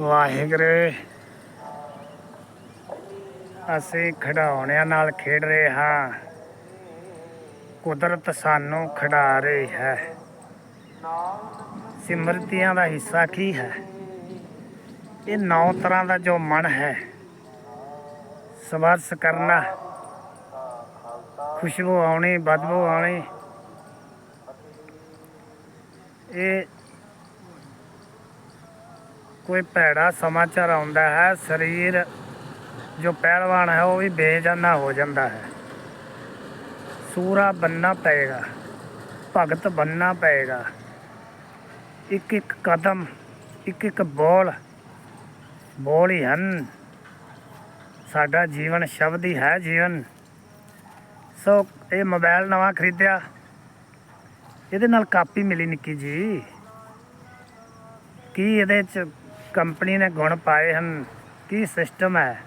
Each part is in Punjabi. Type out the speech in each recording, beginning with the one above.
ਵਾਹਿਗੁਰੂ। ਅਸੀਂ ਖਿਡੌਣਿਆਂ ਨਾਲ ਖੇਡ ਰਹੇ ਹਾਂ। ਕੁਦਰਤ ਸਾਨੂੰ ਖਿਡਾ ਰਹੀ ਹੈ। ਸਿਮਰਤੀਆਂ ਦਾ ਹਿੱਸਾ ਕੀ ਹੈ? ਇਹ ਨੌ ਤਰ੍ਹਾਂ ਦਾ ਜੋ ਮਨ ਹੈ, ਸਵਾਰਸ ਕਰਨਾ, ਖੁਸ਼ਬੂ ਆਉਣੀ, ਬਦਬੂ ਆਉਣੀ, ਇਹ ਕੋਈ ਭੈੜਾ ਸਮਾਚਾਰ ਆਉਂਦਾ ਹੈ, ਸਰੀਰ ਜੋ ਪਹਿਲਵਾਨ ਹੈ, ਉਹ ਵੀ ਬੇਜਾਨਾ ਹੋ ਜਾਂਦਾ ਹੈ। ਸੂਰਾ ਬੰਨਾ ਪਏਗਾ, ਭਗਤ ਬੰਨਾ ਪਏਗਾ। ਇੱਕ ਇੱਕ ਕਦਮ ਇੱਕ ਇੱਕ ਬੋਲ ਬੋਲ ਹੀ ਹਨ। ਸਾਡਾ ਜੀਵਨ ਸ਼ਬਦ ਹੀ ਹੈ ਜੀਵਨ। ਸੋ ਇਹ ਮੋਬਾਈਲ ਨਵਾਂ ਖਰੀਦਿਆ। ਇਹਦੇ ਨਾਲ ਕਾਪੀ ਮਿਲੀ ਨਿੱਕੀ ਜੀ। ਕੀ ਇਹਦੇ ਚ ਕੰਪਨੀ ਨੇ ਗੁਣ ਪਾਏ ਹਨ। ਕੀ ਸਿਸਟਮ ਹੈ?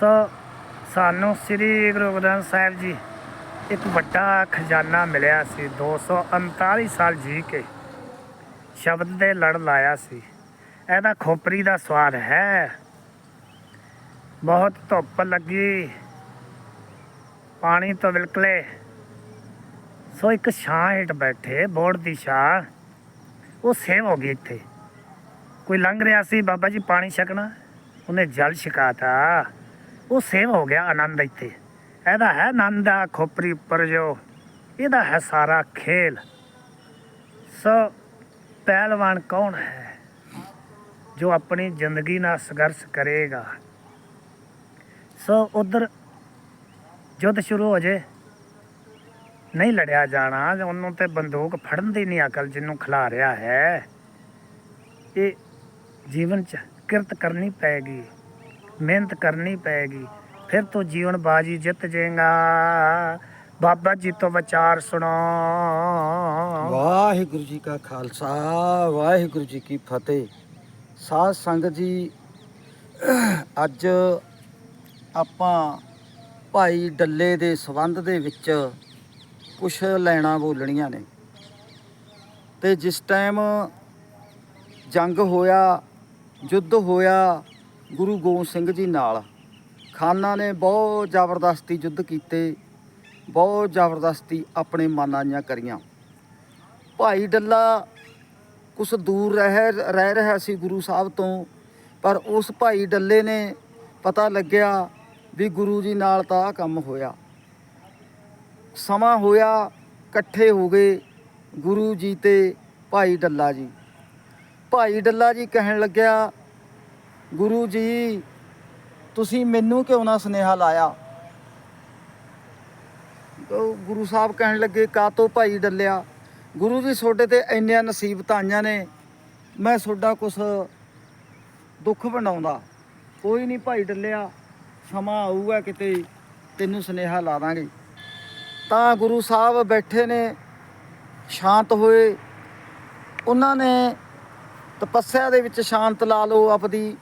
ਸੋ ਸਾਨੂੰ ਸ੍ਰੀ ਗੁਰੂ ਗ੍ਰੰਥ ਸਾਹਿਬ ਜੀ ਇੱਕ ਵੱਡਾ ਖਜ਼ਾਨਾ ਮਿਲਿਆ ਸੀ 239 ਸਾਲ ਜੀ ਕੇ। ਸ਼ਬਦ ਦੇ ਲੜ ਲਾਇਆ ਸੀ। ਇਹਦਾ ਖੋਪਰੀ ਦਾ ਸਵਾਦ ਹੈ। ਬਹੁਤ ਧੁੱਪ ਲੱਗੀ। ਪਾਣੀ ਤੋਂ ਵਿਲਕਲੇ। ਸੋ ਇੱਕ ਛਾਂ ਹੇਠ ਬੈਠੇ ਬੋਰਡ ਦੀ ਛਾਂ। ਉਹ ਸੇਵ ਹੋ ਗਈ ਇੱਥੇ। ਕੋਈ ਲੰਘ ਰਿਹਾ ਸੀ, ਬਾਬਾ ਜੀ ਪਾਣੀ ਛਕਣਾ। ਉਹਨੇ ਜਲ ਛਕਾਤਾ। ਉਹ ਸੇਵ ਹੋ ਗਿਆ ਆਨੰਦ ਇੱਥੇ। ਇਹਦਾ ਹੈ ਆਨੰਦ ਆ ਖੋਪਰੀ ਉੱਪਰ ਜੋ। ਇਹਦਾ ਹੈ ਸਾਰਾ ਖੇਲ। ਸੋ, ਪਹਿਲਵਾਨ ਕੌਣ ਹੈ? ਜੋ ਆਪਣੀ ਜ਼ਿੰਦਗੀ ਨਾਲ ਸੰਘਰਸ਼ ਕਰੇਗਾ। ਸੋ, ਉਧਰ ਜੁੱਧ ਸ਼ੁਰੂ ਹੋ ਜੇ। ਨਹੀਂ ਲੜਿਆ ਜਾਣਾ, ਉਹਨੂੰ ਤੇ ਬੰਦੂਕ ਫੜਨ ਦੀ ਨਹੀਂ ਅਕਲ ਜਿਹਨੂੰ ਖਿਲਾ ਰਿਹਾ ਹੈ। ਇਹ ਜੀਵਨ ਚ ਕਿਰਤ ਕਰਨੀ ਪਏਗੀ ਮਿਹਨਤ ਕਰਨੀ ਪਏਗੀ ਫਿਰ ਤੂੰ ਜੀਵਨ ਬਾਜੀ ਜਿੱਤ ਜਾਏਗਾ ਬਾਬਾ ਜੀ ਤੋਂ ਵਿਚਾਰ ਸੁਣੋ। ਵਾਹਿਗੁਰੂ ਜੀ ਕਾ ਖਾਲਸਾ, ਵਾਹਿਗੁਰੂ ਜੀ ਕੀ ਫਤਿਹ। ਸਾਧ ਸੰਗਤ ਜੀ, ਅੱਜ ਆਪਾਂ ਭਾਈ ਡੱਲੇ ਦੇ ਸਬੰਧ ਦੇ ਵਿੱਚ ਕੁਝ ਲੈਣਾ ਬੋਲਣੀਆਂ ਨੇ। ਤੇ ਜਿਸ ਟਾਈਮ ਜੰਗ ਹੋਇਆ ਯੁੱਧ ਹੋਇਆ ਗੁਰੂ ਗੋਬਿੰਦ ਸਿੰਘ ਜੀ ਨਾਲ। ਖਾਨਾ ਨੇ ਬਹੁਤ ਜ਼ਬਰਦਸਤੀ ਯੁੱਧ ਕੀਤੇ, ਬਹੁਤ ਜ਼ਬਰਦਸਤੀ ਆਪਣੇ ਮਾਨਾਂਆਂ ਕਰੀਆਂ। ਭਾਈ ਡੱਲਾ ਕੁਛ ਦੂਰ ਰਹਿ ਰਹਿ ਰਿਹਾ ਸੀ ਗੁਰੂ ਸਾਹਿਬ ਤੋਂ, ਪਰ ਉਸ ਭਾਈ ਡੱਲੇ ਨੇ ਪਤਾ ਲੱਗਿਆ ਵੀ ਗੁਰੂ ਜੀ ਨਾਲ ਤਾਂ ਆਹ ਕੰਮ ਹੋਇਆ। ਸਮਾਂ ਹੋਇਆ, ਇਕੱਠੇ ਹੋ ਗਏ ਗੁਰੂ ਜੀ ਤੇ ਭਾਈ ਡੱਲਾ ਜੀ। ਭਾਈ ਡੱਲਾ ਜੀ ਕਹਿਣ ਲੱਗਿਆ, ਗੁਰੂ ਜੀ, ਤੁਸੀਂ ਮੈਨੂੰ ਕਿਉਂ ਨਾ ਸੁਨੇਹਾ ਲਾਇਆ? ਗੁਰੂ ਸਾਹਿਬ ਕਹਿਣ ਲੱਗੇ ਕਾ ਤੋਂ ਭਾਈ ਡੱਲਿਆ? ਗੁਰੂ ਜੀ, ਤੁਹਾਡੇ ਤੇ ਇੰਨੀਆਂ ਨਸੀਬਤਾਂ ਆਈਆਂ ਨੇ, ਮੈਂ ਤੁਹਾਡਾ ਕੁਛ ਦੁੱਖ ਬਣਾਉਂਦਾ। ਕੋਈ ਨਹੀਂ ਭਾਈ ਡੱਲਿਆ, ਸਮਾਂ ਆਊਗਾ ਕਿਤੇ ਤੈਨੂੰ ਸੁਨੇਹਾ ਲਾ ਦਾਂਗੇ। ਤਾਂ ਗੁਰੂ ਸਾਹਿਬ ਬੈਠੇ ਨੇ, ਸ਼ਾਂਤ ਹੋਏ। ਉਹਨਾਂ ਨੇ ਤਪੱਸਿਆ ਦੇ ਵਿੱਚ ਸ਼ਾਂਤ ਲਾ ਲਓ ਆਪਦੀ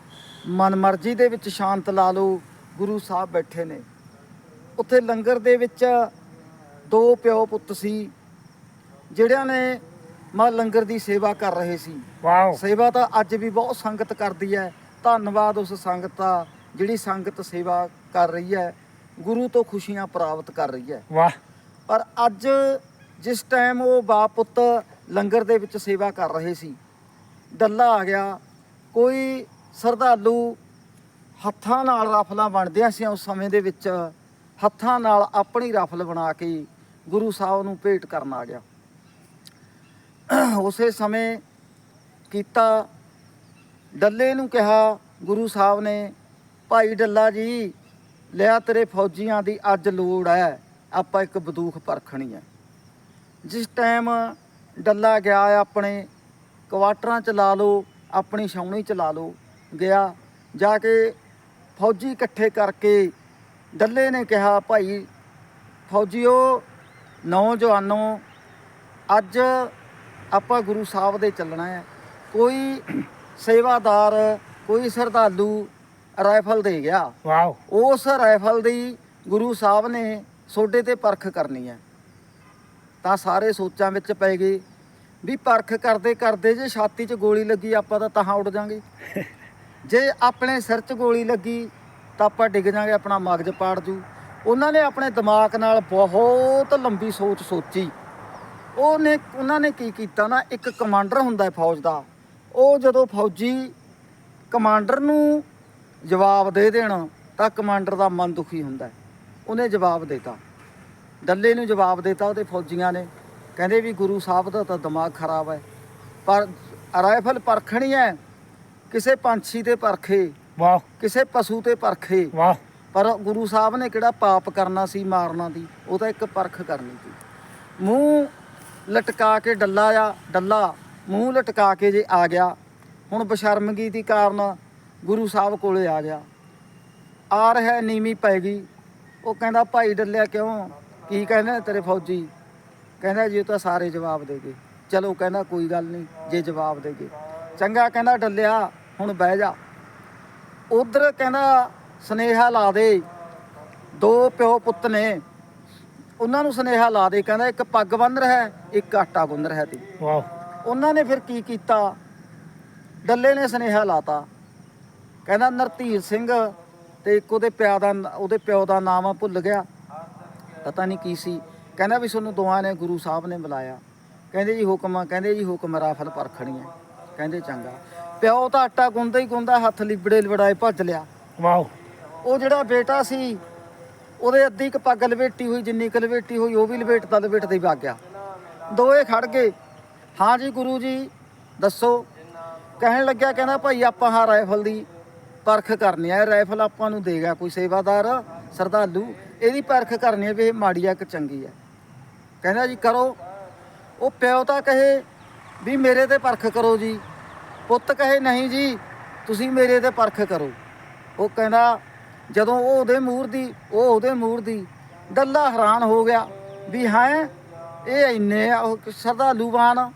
ਮਨਮਰਜ਼ੀ ਦੇ ਵਿੱਚ ਸ਼ਾਂਤ ਲਾ ਲਓ ਗੁਰੂ ਸਾਹਿਬ ਬੈਠੇ ਨੇ। ਉੱਥੇ ਲੰਗਰ ਦੇ ਵਿੱਚ ਦੋ ਪਿਓ ਪੁੱਤ ਸੀ ਜਿਹੜਿਆਂ ਨੇ ਮਾ ਲੰਗਰ ਦੀ ਸੇਵਾ ਕਰ ਰਹੇ ਸੀ। ਵਾਓ। ਸੇਵਾ ਤਾਂ ਅੱਜ ਵੀ ਬਹੁਤ ਸੰਗਤ ਕਰਦੀ ਹੈ। ਧੰਨਵਾਦ ਉਸ ਸੰਗਤ ਦਾ ਜਿਹੜੀ ਸੰਗਤ ਸੇਵਾ ਕਰ ਰਹੀ ਹੈ। ਗੁਰੂ ਤੋਂ ਖੁਸ਼ੀਆਂ ਪ੍ਰਾਪਤ ਕਰ ਰਹੀ ਹੈ। ਵਾਹ। ਪਰ ਅੱਜ ਜਿਸ ਟਾਈਮ ਉਹ ਬਾਪ ਪੁੱਤ ਲੰਗਰ ਦੇ ਵਿੱਚ ਸੇਵਾ ਕਰ ਰਹੇ ਸੀ ਡੱਲਾ ਆ ਗਿਆ। ਕੋਈ ਸਰਧਾਲੂ ਹੱਥਾਂ ਨਾਲ ਰਫਲਾਂ ਬਣਦੀਆਂ ਸੀ ਉਸ ਸਮੇਂ ਦੇ ਵਿੱਚ, ਹੱਥਾਂ ਨਾਲ ਆਪਣੀ ਰਫਲ ਬਣਾ ਕੇ ਗੁਰੂ ਸਾਹਿਬ ਨੂੰ ਭੇਟ ਕਰਨ ਆ ਗਿਆ। ਉਸੇ ਸਮੇਂ ਕੀਤਾ, ਡੱਲੇ ਨੂੰ ਕਿਹਾ ਗੁਰੂ ਸਾਹਿਬ ਨੇ, ਭਾਈ ਡੱਲਾ ਜੀ, ਲਿਆ ਤੇਰੇ ਫੌਜੀਆਂ ਦੀ ਅੱਜ ਲੋੜ ਹੈ ਆਪਾਂ ਇੱਕ ਬੰਦੂਕ ਪਰਖਣੀ ਹੈ ਜਿਸ ਟਾਈਮ ਡੱਲਾ ਗਿਆ ਆਪਣੇ ਕੁਆਟਰਾਂ ਚ ਲਾ ਲਓ ਆਪਣੀ ਛਾਉਣੀ ਚ ਲਾ ਲਓ ਗਿਆ ਜਾ ਕੇ ਫੌਜੀ ਇਕੱਠੇ ਕਰਕੇ ਡੱਲੇ ਨੇ ਕਿਹਾ ਭਾਈ ਫੌਜੀਓ ਨੌਜਵਾਨੋ ਅੱਜ ਆਪਾਂ ਗੁਰੂ ਸਾਹਿਬ ਦੇ ਚੱਲਣਾ ਹੈ। ਕੋਈ ਸੇਵਾਦਾਰ ਕੋਈ ਸਰਧਾਲੂ ਰਾਈਫਲ ਦੇ ਗਿਆ। ਵਾਓ। ਉਸ ਰਾਈਫਲ ਦੀ ਗੁਰੂ ਸਾਹਿਬ ਨੇ ਸੋਡੇ ਤੇ ਪਰਖ ਕਰਨੀ ਹੈ। ਤਾਂ ਸਾਰੇ ਸੋਚਾਂ ਵਿੱਚ ਪੈ ਗਏ। ਵੀ ਪਰਖ ਕਰਦੇ ਕਰਦੇ ਜੇ ਛਾਤੀ 'ਚ ਗੋਲੀ ਲੱਗੀ, ਆਪਾਂ ਤਾਂ ਤਹਾਂ ਉੱਡ ਜਾਾਂਗੇ। ਜੇ ਆਪਣੇ ਸਿਰ 'ਚ ਗੋਲੀ ਲੱਗੀ, ਤਾਂ ਆਪਾਂ ਡਿੱਗ ਜਾਾਂਗੇ, ਆਪਣਾ ਮਗਜ ਪਾੜ ਜੂ। ਉਹਨਾਂ ਨੇ ਆਪਣੇ ਦਿਮਾਗ ਨਾਲ ਬਹੁਤ ਲੰਬੀ ਸੋਚ ਸੋਚੀ। ਉਹਨੇ, ਉਹਨਾਂ ਨੇ ਕੀ ਕੀਤਾ ਨਾ, ਇੱਕ ਕਮਾਂਡਰ ਹੁੰਦਾ ਹੈ ਫੌਜ ਦਾ। ਉਹ ਜਦੋਂ ਫੌਜੀ ਕਮਾਂਡਰ ਨੂੰ ਜਵਾਬ ਦੇ ਦੇਣ, ਤਾਂ ਕਮਾਂਡਰ ਦਾ ਮਨ ਦੁਖੀ ਹੁੰਦਾ ਉਹਨੇ ਜਵਾਬ ਦਿੱਤਾ। ਡੱਲੇ ਨੂੰ ਜਵਾਬ ਦਿੱਤਾ ਉਹਦੇ ਫੌਜੀਆਂ ਨੇ। ਕਹਿੰਦੇ ਵੀ ਗੁਰੂ ਸਾਹਿਬ ਦਾ ਤਾਂ ਦਿਮਾਗ ਖਰਾਬ ਹੈ। ਪਰ ਰਾਈਫਲ ਪਰਖਣੀ ਹੈ। ਕਿਸੇ ਪੰਛੀ ਤੇ ਪਰਖੇ ਵਾਹ। ਕਿਸੇ ਪਸ਼ੂ ਤੇ ਪਰਖੇ। ਵਾਹ। ਪਰ ਗੁਰੂ ਸਾਹਿਬ ਨੇ ਕਿਹੜਾ ਪਾਪ ਕਰਨਾ ਸੀ ਮਾਰਨਾ ਦੀ ਉਹ ਤਾਂ ਇੱਕ ਪਰਖ ਕਰਨੀ ਸੀ। ਮੂੰਹ ਲਟਕਾ ਕੇ ਡੱਲਾ ਆ ਡੱਲਾ ਮੂੰਹ ਲਟਕਾ ਕੇ ਜੇ ਆ ਗਿਆ ਹੁਣ ਬਸ਼ਰਮਗੀ ਦੀ ਕਾਰਨ ਗੁਰੂ ਸਾਹਿਬ ਕੋਲੇ ਆ ਗਿਆ। ਆ ਰਿਹਾ ਨੀਵੀਂ ਪੈ ਗਈ। ਉਹ ਕਹਿੰਦਾ ਭਾਈ ਡੱਲਿਆ ਕਿਉਂ? ਕੀ ਕਹਿੰਦੇ ਤੇਰੇ ਫੌਜੀ? ਕਹਿੰਦਾ ਜੀ ਉਹ ਤਾਂ ਸਾਰੇ ਜਵਾਬ ਦੇ ਗਏ। ਚਲੋ ਕਹਿੰਦਾ ਕੋਈ ਗੱਲ ਨਹੀਂ ਜੇ ਜਵਾਬ ਦੇ ਗਏ। ਚੰਗਾ ਕਹਿੰਦਾ ਡੱਲਿਆ ਹੁਣ ਬਹਿ ਜਾ। ਉਧਰ ਕਹਿੰਦਾ ਸਨੇਹਾ ਲਾ ਦੇ। ਦੋ ਪਿਓ ਪੁੱਤ ਨੇ। ਉਹਨਾਂ ਨੂੰ ਸਨੇਹਾ ਲਾ ਦੇ ਕਹਿੰਦਾ ਇੱਕ ਪੱਗ ਬੰਨ ਰਿਹਾ ਹੈ, ਇੱਕ ਆਟਾ ਗੁੰਨ ਰਿਹਾ ਤੀ ਉਹਨਾਂ ਨੇ ਫਿਰ ਕੀ ਕੀਤਾ? ਡੱਲੇ ਨੇ ਸਨੇਹਾ ਲਾਤਾ। ਕਹਿੰਦਾ ਨਰਤੀਰ ਸਿੰਘ ਤੇ ਇੱਕ ਉਹਦੇ ਪਿਓ ਦਾ ਉਹਦੇ ਪਿਓ ਦਾ ਨਾਮ ਭੁੱਲ ਗਿਆ। ਪਤਾ ਨਹੀਂ ਕੀ ਸੀ। ਕਹਿੰਦਾ ਵੀ ਤੁਹਾਨੂੰ ਦੋਵਾਂ ਨੇ ਗੁਰੂ ਸਾਹਿਬ ਨੇ ਬੁਲਾਇਆ। ਕਹਿੰਦੇ ਜੀ ਹੁਕਮ ਆ ਕਹਿੰਦੇ ਜੀ ਹੁਕਮ ਰਾਫਲ ਪਰਖਣੀ ਹੈ ਕਹਿੰਦੇ ਚੰਗਾ। ਪਿਓ ਤਾਂ ਆਟਾ ਗੁੰਦਾ ਹੀ ਗੁੰਦਾ ਹੱਥ ਲਿਬੜੇ ਲਵੜਾਏ ਭੱਜ ਲਿਆ। ਵਾਹ ਉਹ ਜਿਹੜਾ ਬੇਟਾ ਸੀ ਉਹਦੇ ਅੱਧੀ ਕ ਪੱਗ ਲਵੇਟੀ ਹੋਈ ਜਿੰਨੀ ਕ ਲਵੇਟੀ ਹੋਈ ਉਹ ਵੀ ਲਵੇਟਦਾ ਲਵੇਟਦਾ ਹੀ ਵਗ ਗਿਆ। ਦੋਏ ਖੜ ਗਏ। ਹਾਂ ਜੀ ਗੁਰੂ ਜੀ ਦੱਸੋ। ਕਹਿਣ ਲੱਗਿਆ ਕਹਿੰਦਾ ਭਾਈ ਆਪਾਂ ਹਾਂ ਰਾਈਫਲ ਦੀ ਪਰਖ ਕਰਨੀ ਆ। ਰਾਈਫਲ ਆਪਾਂ ਨੂੰ ਦੇਗਾ ਕੋਈ ਸੇਵਾਦਾਰ ਸਰਦਾਲੂ ਇਹਦੀ ਪਰਖ ਕਰਨੀ ਹੈ ਵੀ ਇਹ ਮਾੜੀ ਆ ਕਿ ਚੰਗੀ ਆ। ਕਹਿੰਦਾ ਜੀ ਕਰੋ। ਉਹ ਪਿਓ ਤਾਂ ਕਹੇ ਵੀ ਮੇਰੇ ਤੇ ਪਰਖ ਕਰੋ ਜੀ। ਪੁੱਤ ਕਹੇ ਨਹੀਂ ਜੀ, ਤੁਸੀਂ ਮੇਰੇ ਤੇ ਪਰਖ ਕਰੋ। ਉਹ ਕਹਿੰਦਾ ਜਦੋਂ ਉਹ ਉਹਦੇ ਮੂਰ ਦੀ, ਉਹ ਉਹਦੇ ਮੂਹਰ ਦੀ ਡੱਲਾ ਹੈਰਾਨ ਹੋ ਗਿਆ ਵੀ ਹੈ, ਇਹ ਇੰਨੇ ਆ, ਉਹ ਸ਼ਰਧਾਲੂਵਾਨ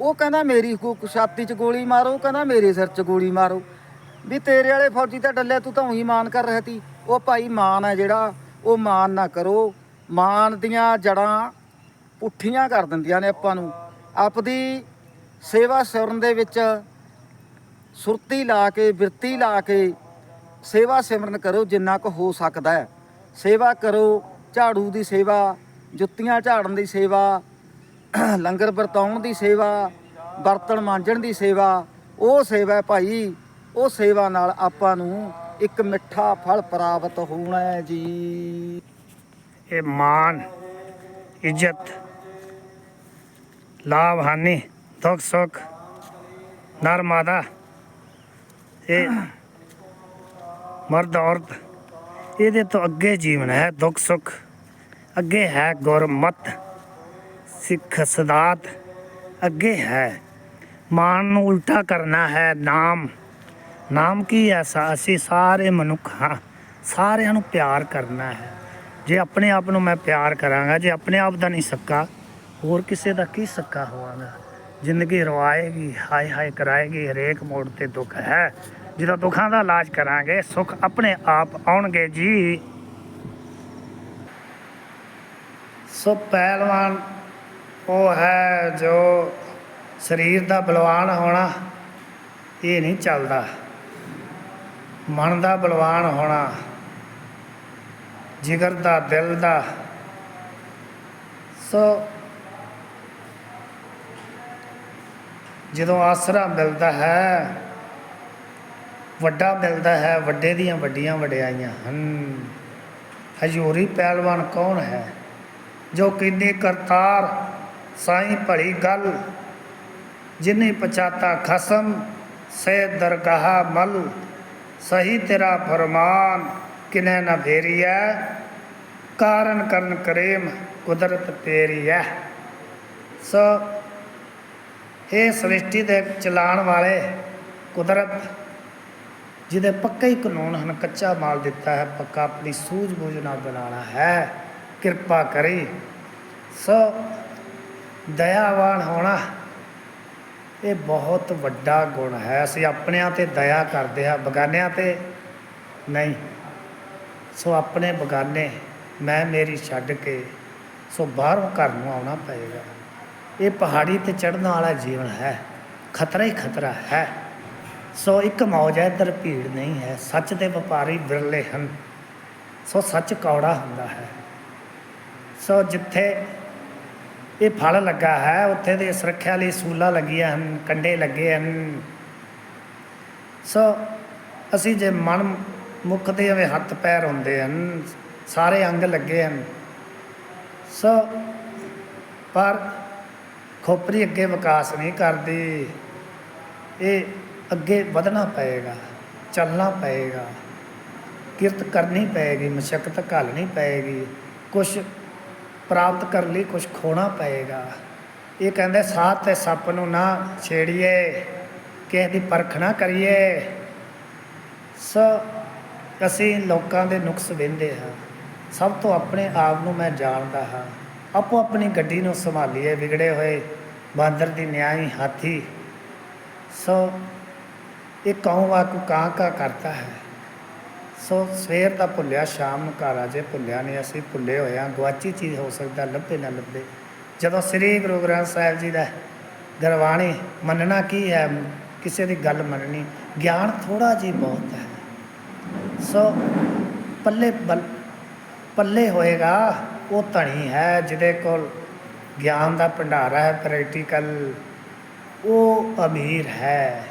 ਉਹ ਕਹਿੰਦਾ ਮੇਰੀ ਕੋ ਛਾਤੀ 'ਚ ਗੋਲੀ ਮਾਰੋ ਕਹਿੰਦਾ ਮੇਰੇ ਸਿਰ 'ਚ ਗੋਲੀ ਮਾਰੋ। ਵੀ ਤੇਰੇ ਵਾਲੇ ਫੌਜੀ ਤਾਂ ਡੱਲੇ, ਤੂੰ ਤਾਂ ਉਹੀ ਮਾਨ ਕਰ ਰਿਹਾ ਤੀ। ਉਹ ਭਾਈ ਮਾਨ ਹੈ ਜਿਹੜਾ, ਉਹ ਮਾਨ ਨਾ ਕਰੋ। ਮਾਨ ਦੀਆਂ ਜੜਾਂ ਪੁੱਠੀਆਂ ਕਰ ਦਿੰਦੀਆਂ ਨੇ ਆਪਾਂ ਨੂੰ। ਆਪਦੀ ਸੇਵਾ ਸਿਰਨ ਦੇ ਵਿੱਚ ਸੁਰਤੀ ਲਾ ਕੇ, ਬਿਰਤੀ ਲਾ ਕੇ ਸੇਵਾ ਸਿਮਰਨ ਕਰੋ ਜਿੰਨਾ ਕੁ ਹੋ ਸਕਦਾ ਹੈ। ਸੇਵਾ ਕਰੋ, ਝਾੜੂ ਦੀ ਸੇਵਾ, ਜੁੱਤੀਆਂ ਝਾੜਨ ਦੀ ਸੇਵਾ, ਲੰਗਰ ਵਰਤਾਉਣ ਦੀ ਸੇਵਾ, ਬਰਤਨ ਮਾਂਜਣ ਦੀ ਸੇਵਾ, ਉਹ ਸੇਵਾ ਭਾਈ, ਉਹ ਸੇਵਾ ਨਾਲ ਆਪਾਂ ਨੂੰ ਇੱਕ ਮਿੱਠਾ ਫਲ ਪ੍ਰਾਪਤ ਹੋਣਾ ਹੈ ਜੀ। ਇਹ ਮਾਨ, ਇੱਜ਼ਤ ਲਾਭ ਹਾਨੀ, ਦੁੱਖ, ਸੁੱਖ ਨਰ ਮਾਦਾ ਇਹ ਮਰਦ, ਔਰਤ, ਇਹਦੇ ਤੋਂ ਅੱਗੇ ਜੀਵਨ ਹੈ, ਦੁੱਖ, ਸੁੱਖ। ਅੱਗੇ ਹੈ ਗੁਰਮਤ, ਸਿੱਖ ਸਦਾਤ। ਅੱਗੇ ਹੈ ਮਾਨ ਨੂੰ ਉਲਟਾ ਕਰਨਾ ਹੈ ਨਾਮ। ਨਾਮ ਕੀ ਐਸਾ ਅਸੀਂ ਸਾਰੇ ਮਨੁੱਖ ਹਾਂ। ਸਾਰਿਆਂ ਨੂੰ ਪਿਆਰ ਕਰਨਾ ਹੈ। ਜੇ ਆਪਣੇ ਆਪ ਨੂੰ ਮੈਂ ਪਿਆਰ ਕਰਾਂਗਾ, ਜੇ ਆਪਣੇ ਆਪ ਦਾ ਨਹੀਂ ਸੱਕਾ ਹੋਰ ਕਿਸੇ ਦਾ ਕੀ ਸੱਕਾ ਹੋਵਾਂਗਾ? ਜ਼ਿੰਦਗੀ ਰਵਾਏਗੀ, ਹਾਏ ਹਾਏ ਕਰਾਏਗੀ, ਹਰੇਕ ਮੋੜ ਤੇ ਦੁੱਖ ਹੈ। ਜਦੋਂ ਦੁੱਖਾਂ ਦਾ ਇਲਾਜ ਕਰਾਂਗੇ, ਸੁੱਖ ਆਪਣੇ ਆਪ ਆਉਣਗੇ ਜੀ। ਸੋ ਪਹਿਲਵਾਨ ਉਹ ਹੈ ਜੋ ਸਰੀਰ ਦਾ ਬਲਵਾਨ ਹੋਣਾ ਇਹ ਨਹੀਂ ਚੱਲਦਾ। ਮਨ ਦਾ ਬਲਵਾਨ ਹੋਣਾ, ਜਿਗਰ ਦਾ, ਦਿਲ ਦਾ। ਸੋ ਜਦੋਂ ਆਸਰਾ ਮਿਲਦਾ ਹੈ, ਵੱਡਾ ਮਿਲਦਾ ਹੈ, ਵੱਡੇ ਦੀਆਂ ਵੱਡੀਆਂ ਵਡਿਆਈਆਂ ਹਨ। ਹਜੂਰੀ ਪਹਿਲਵਾਨ ਕੌਣ ਹੈ? ਜੋ ਕਿੰਨੀ ਕਰਤਾਰ, ਸਾਈਂ ਭਲੀ ਗੱਲ, ਜਿਨੇ ਪਛਾਤਾ ਖਸਮ ਸੇ ਦਰਗਾਹ ਮਲ, ਸਹੀ ਤੇਰਾ ਫਰਮਾਨ ਕਿਨੇ ਨਾ ਫੇਰੀਐ, ਕਾਰਨ ਕਰਨ ਕਰੇਮ ਕੁਦਰਤ ਤੇਰੀ ਹੈ ਸੋ ਇਹ ਸ੍ਰਿਸ਼ਟੀ ਦੇ ਚਲਾਉਣ ਵਾਲੇ ਕੁਦਰਤ, ਜਿਹਦੇ ਪੱਕੇ ਹੀ ਕਾਨੂੰਨ ਹਨ, ਕੱਚਾ ਮਾਲ ਦਿੱਤਾ ਹੈ, ਪੱਕਾ ਆਪਣੀ ਸੂਝ-ਬੂਝ ਨਾਲ ਬਣਾਉਣਾ ਹੈ, ਕਿਰਪਾ ਕਰੀ। ਸੋ ਦਇਆਵਾਨ ਹੋਣਾ, ਇਹ ਬਹੁਤ ਵੱਡਾ ਗੁਣ ਹੈ। ਅਸੀਂ ਆਪਣਿਆਂ ਤੇ ਦਇਆ ਕਰਦੇ ਹਾਂ, ਬਗਾਨਿਆਂ ਤੇ ਨਹੀਂ। ਸੋ ਆਪਣੇ ਬਗਾਨੇ ਮੈਂ ਮੇਰੀ ਛੱਡ ਕੇ, ਸੋ ਬਾਹਰੋਂ ਘਰ ਨੂੰ ਆਉਣਾ ਪਏਗਾ। ਇਹ ਪਹਾੜੀ ਤੇ ਚੜ੍ਹਨ ਵਾਲਾ ਜੀਵਨ ਹੈ। ਖਤਰਾ ਹੀ ਖਤਰਾ ਹੈ। ਸੋ ਇੱਕ ਮੌਜ ਹੈ ਇੱਧਰ ਭੀੜ ਨਹੀਂ ਹੈ। ਸੱਚ ਦੇ ਵਪਾਰੀ ਵਿਰਲੇ ਹਨ। ਸੋ ਸੱਚ ਕੌੜਾ ਹੁੰਦਾ ਹੈ। ਸੋ ਜਿੱਥੇ ਇਹ ਫਲ ਲੱਗਾ ਹੈ, ਉੱਥੇ ਦੇ ਸੁਰੱਖਿਆ ਲਈ ਸੂਲਾਂ ਲੱਗੀਆਂ ਹਨ, ਕੰਡੇ ਲੱਗੇ ਹਨ। ਸੋ ਅਸੀਂ ਜੇ ਮਨ ਮੁੱਖ ਦੇ ਐਵੇਂ ਹੱਥ ਪੈਰ ਹੁੰਦੇ ਹਨ, ਸਾਰੇ ਅੰਗ ਲੱਗੇ ਹਨ। ਸੋ ਪਰ ਖੋਪਰੀ ਅੱਗੇ ਵਿਕਾਸ ਨਹੀਂ ਕਰਦੀ। ਇਹ ਅੱਗੇ ਵਧਣਾ ਪਏਗਾ, ਚੱਲਣਾ ਪਏਗਾ। ਕਿਰਤ ਕਰਨੀ ਪਏਗੀ, ਮਸ਼ੱਕਤ ਘਾਲਣੀ ਪਏਗੀ। ਕੁਝ ਪ੍ਰਾਪਤ ਕਰਨ ਲਈ ਕੁਝ ਖੋਣਾ ਪਏਗਾ। ਇਹ ਕਹਿੰਦੇ ਸਾਥ ਤੇ ਸੱਪ ਨੂੰ ਨਾ ਛੇੜੀਏ, ਕਿਸੇ ਦੀ ਪਰਖ ਨਾ ਕਰੀਏ। ਸੋ ਅਸੀਂ ਲੋਕਾਂ ਦੇ ਨੁਕਸ ਵਹਿੰਦੇ ਹਾਂ। ਸਭ ਤੋਂ ਆਪਣੇ ਆਪ ਨੂੰ ਮੈਂ ਜਾਣਦਾ ਹਾਂ। ਆਪੋ ਆਪਣੀ ਗੱਡੀ ਨੂੰ ਸੰਭਾਲੀਏ, ਵਿਗੜੇ ਹੋਏ ਬਾਂਦਰ ਦੀ ਨਿਆਈ ਹਾਥੀ। ਸੋ ਇਹ ਕਹੂੰ ਵਾਕੂ ਕਾਂ ਕਾ ਕਰਤਾ ਹੈ। ਸੋ ਸਵੇਰ ਦਾ ਭੁੱਲਿਆ, ਸ਼ਾਮ ਨੂੰ ਘਰ ਆ ਜੇ, ਭੁੱਲਿਆ ਨਹੀਂ ਅਸੀਂ, ਭੁੱਲੇ ਹੋਏ ਹਾਂ। ਗਵਾਚੀ ਚੀਜ਼ ਹੋ ਸਕਦਾ, ਲੱਭੇ ਨਾ ਲੱਭੇ। ਜਦੋਂ ਸ੍ਰੀ ਗੁਰੂ ਗ੍ਰੰਥ ਸਾਹਿਬ ਜੀ ਦਾ ਗੁਰਬਾਣੀ ਮੰਨਣਾ ਕੀ ਹੈ, ਕਿਸੇ ਦੀ ਗੱਲ ਮੰਨਣੀ, ਗਿਆਨ ਥੋੜਾ ਜੀ ਬਹੁਤ ਹੈ। ਸੋ ਪੱਲੇ ਬਲ, ਪੱਲੇ ਹੋਏਗਾ। ਉਹ ਧਣੀ ਹੈ, ਜਿਹਦੇ ਕੋਲ ਗਿਆਨ ਦਾ ਭੰਡਾਰਾ ਹੈ ਪ੍ਰੈਕਟੀਕਲ ਉਹ ਅਮੀਰ ਹੈ।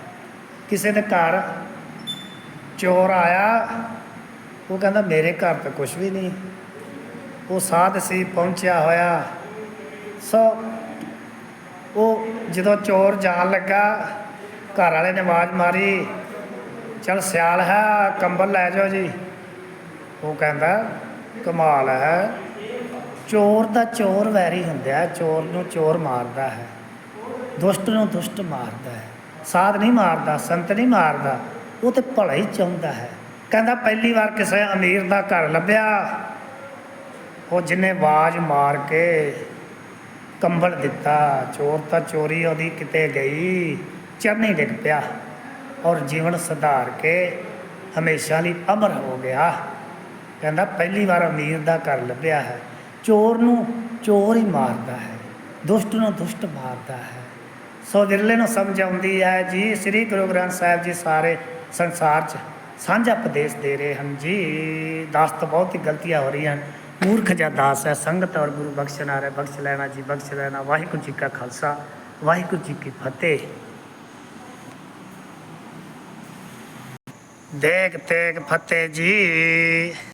ਕਿਸੇ ਦੇ ਘਰ ਚੋਰ ਆਇਆ, ਉਹ ਕਹਿੰਦਾ, ਮੇਰੇ ਘਰ ਤਾਂ ਕੁਝ ਵੀ ਨਹੀਂ। ਉਹ ਸਾਧ ਸੀ, ਪਹੁੰਚਿਆ ਹੋਇਆ। ਸੋ ਉਹ ਜਦੋਂ ਚੋਰ ਜਾਣ ਲੱਗਾ, ਘਰ ਵਾਲੇ ਨੇ ਆਵਾਜ਼ ਮਾਰੀ, ਚਲ ਸਿਆਲ ਹੈ, ਕੰਬਲ ਲੈ ਜਾਓ ਜੀ। ਉਹ ਕਹਿੰਦਾ, ਕਮਾਲ ਹੈ। ਚੋਰ ਦਾ ਚੋਰ ਵੈਰੀ ਹੁੰਦਾ ਚੋਰ ਨੂੰ ਚੋਰ ਮਾਰਦਾ ਹੈ, ਦੁਸ਼ਟ ਨੂੰ ਦੁਸ਼ਟ ਮਾਰਦਾ ਹੈ, ਸਾਧ ਨਹੀਂ ਮਾਰਦਾ, ਸੰਤ ਨਹੀਂ ਮਾਰਦਾ, ਉਹ ਤੇ ਭਲਾ ਹੀ ਚਾਹੁੰਦਾ ਹੈ। ਕਹਿੰਦਾ ਪਹਿਲੀ ਵਾਰ ਕਿਸੇ ਅਮੀਰ ਦਾ ਘਰ ਲੱਭਿਆ, ਉਹ ਜਿੰਨੇ ਆਵਾਜ਼ ਮਾਰ ਕੇ ਕੰਬਲ ਦਿੱਤਾ, ਚੋਰ ਤਾਂ ਚੋਰੀ ਉਹਦੀ ਕਿਤੇ ਗਈ, ਚਰਨੀ ਡਿੱਗ ਪਿਆ ਔਰ ਜੀਵਨ ਸੁਧਾਰ ਕੇ ਹਮੇਸ਼ਾ ਲਈ ਅਮਰ ਹੋ ਗਿਆ। ਕਹਿੰਦਾ ਪਹਿਲੀ ਵਾਰ ਅਮੀਰ ਦਾ ਘਰ ਲੱਭਿਆ ਹੈ ਚੋਰ ਨੂੰ ਚੋਰ ਹੀ ਮਾਰਦਾ ਹੈ, ਦੁਸ਼ਟ ਨੂੰ ਦੁਸ਼ਟ ਮਾਰਦਾ ਹੈ। ਸੋ ਵਿਰਲੇ ਨੂੰ ਸਮਝ ਆਉਂਦੀ ਹੈ, ਜੀ ਸ੍ਰੀ ਗੁਰੂ ਗ੍ਰੰਥ ਸਾਹਿਬ ਜੀ ਸਾਰੇ ਸੰਸਾਰ 'ਚ ਸਾਂਝਾ ਉਪਦੇਸ਼ ਦੇ ਰਹੇ ਹਨ ਜੀ। ਦਾਸ ਤੋਂ ਬਹੁਤ ਹੀ ਗਲਤੀਆਂ ਹੋ ਰਹੀਆਂ ਹਨ। ਮੂਰਖ ਜਾਂ ਦਾਸ ਹੈ, ਸੰਗਤ ਔਰ ਗੁਰੂ ਬਖਸ਼ਣ ਆ ਰਿਹਾ ਬਖਸ਼ ਲੈਣਾ ਜੀ, ਬਖਸ਼ ਲੈਣਾ। ਵਾਹਿਗੁਰੂ ਜੀ ਕਾ ਖਾਲਸਾ, ਵਾਹਿਗੁਰੂ ਜੀ ਕੀ ਫਤਿਹ। ਦੇਖ ਤੇਗ ਫਤਿਹ ਜੀ।